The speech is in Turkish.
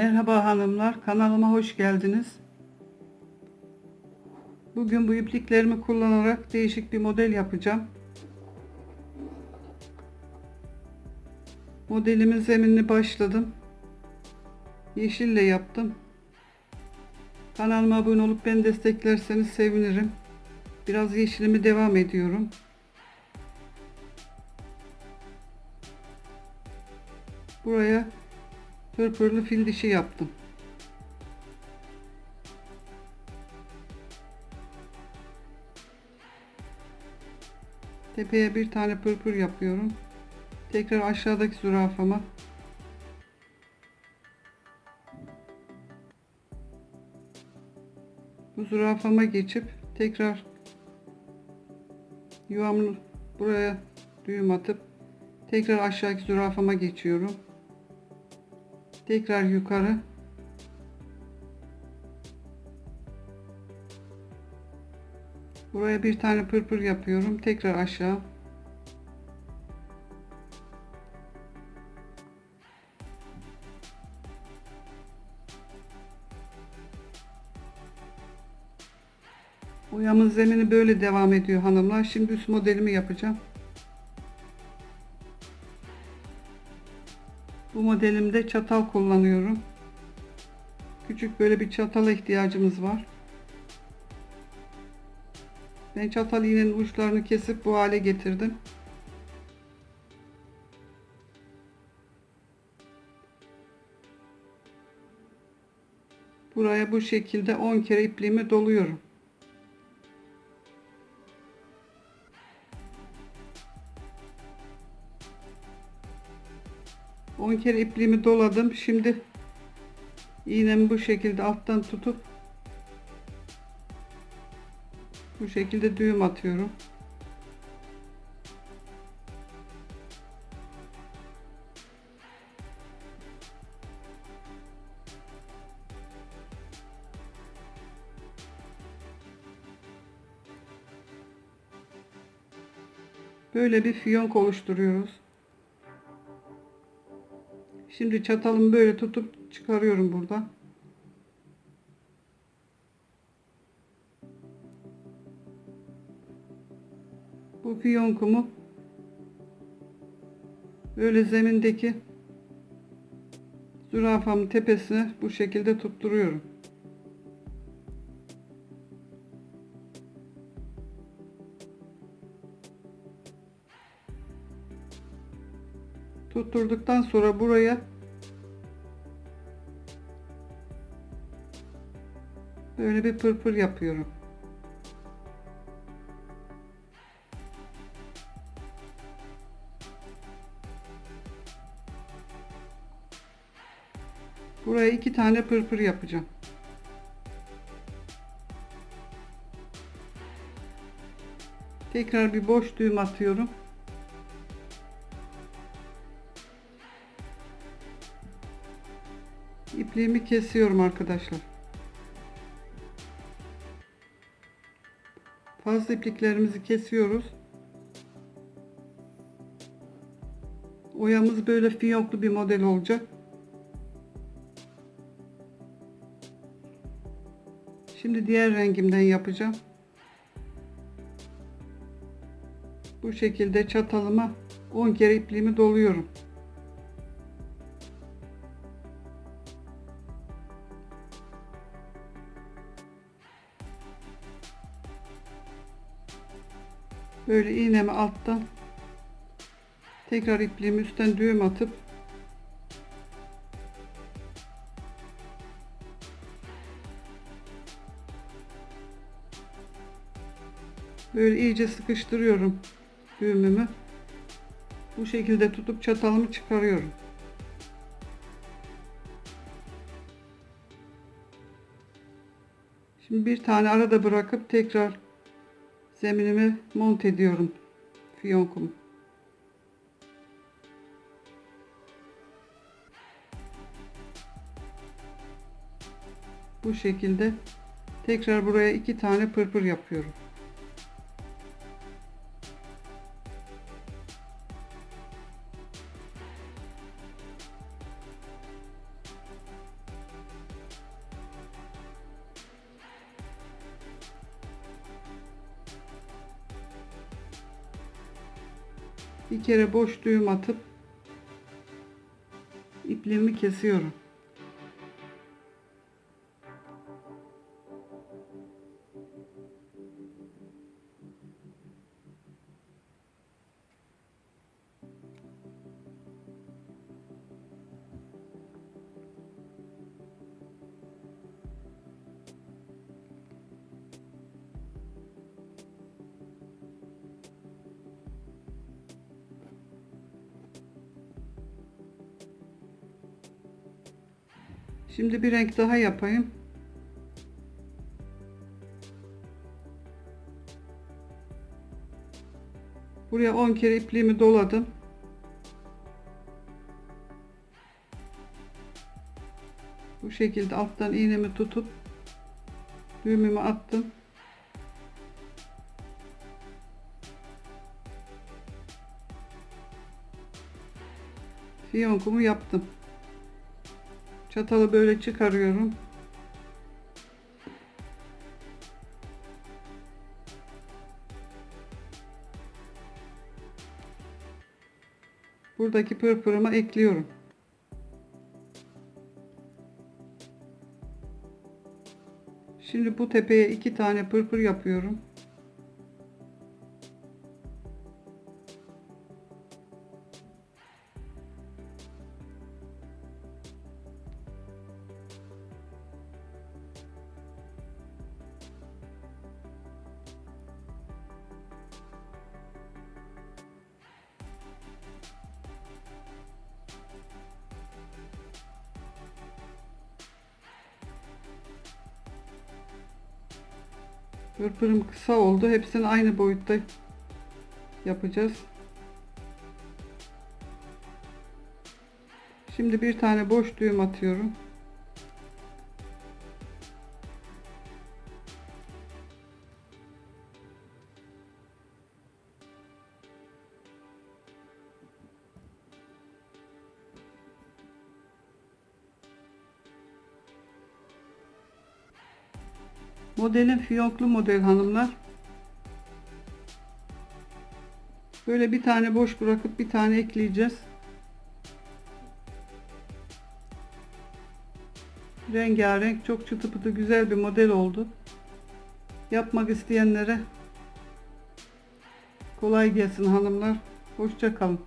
Merhaba hanımlar, kanalıma hoş geldiniz. Bugün bu ipliklerimi kullanarak değişik bir model yapacağım. Modelimin zeminini başladım. Yeşille yaptım. Kanalıma abone olup beni desteklerseniz sevinirim. Biraz yeşilimi devam ediyorum. Buraya pırpırlı fil dişi yaptım. Tepeye bir tane pırpır yapıyorum. Tekrar aşağıdaki zürafama bu zürafama geçip tekrar yuvamı buraya düğüm atıp tekrar aşağıdaki zürafama geçiyorum. Tekrar yukarı. Buraya bir tane pırpır yapıyorum. Tekrar aşağı. Boyamın zemini böyle devam ediyor hanımlar. Şimdi üst modelimi yapacağım. Bu modelimde çatal kullanıyorum. Küçük böyle bir çatala ihtiyacımız var. Ben çatal iğnenin uçlarını kesip bu hale getirdim. Buraya bu şekilde 10 kere ipliğimi doluyorum. On kere ipliğimi doladım. Şimdi iğnemi bu şekilde alttan tutup bu şekilde düğüm atıyorum. Böyle bir fiyonk oluşturuyoruz. Şimdi çatalımı böyle tutup çıkarıyorum buradan. Bu fiyonkumu böyle zemindeki zürafamın tepesine bu şekilde tutturuyorum. Tutturduktan sonra buraya böyle bir pırpır yapıyorum. Buraya iki tane pırpır yapacağım. Tekrar bir boş düğüm atıyorum. İpliğimi kesiyorum arkadaşlar. Fazla ipliklerimizi kesiyoruz. Oyamız böyle fiyonklu bir model olacak. Şimdi diğer rengimden yapacağım. Bu şekilde çatalıma 10 kere ipliğimi doluyorum. Böyle iğnemi alttan tekrar ipliğimi üstten düğüm atıp böyle iyice sıkıştırıyorum düğümümü. Bu şekilde tutup çatalımı çıkarıyorum. Şimdi bir tane arada bırakıp tekrar zeminimi mont ediyorum fiyonkumu. Bu şekilde tekrar buraya iki tane pırpır yapıyorum. Bir kere boş düğüm atıp ipliğimi kesiyorum. Şimdi bir renk daha yapayım. Buraya 10 kere ipliğimi doladım. Bu şekilde alttan iğnemi tutup düğümümü attım. Fiyonkumu yaptım. Çatalı böyle çıkarıyorum. Buradaki pırpırıma ekliyorum. Şimdi bu tepeye iki tane pırpır yapıyorum. Pırpırım kısa oldu. Hepsini aynı boyutta yapacağız. Şimdi bir tane boş düğüm atıyorum. Modelim fiyonklu model hanımlar. Böyle bir tane boş bırakıp bir tane ekleyeceğiz. Rengarenk çok çıtı pıtı güzel bir model oldu. Yapmak isteyenlere kolay gelsin hanımlar. Hoşça kalın.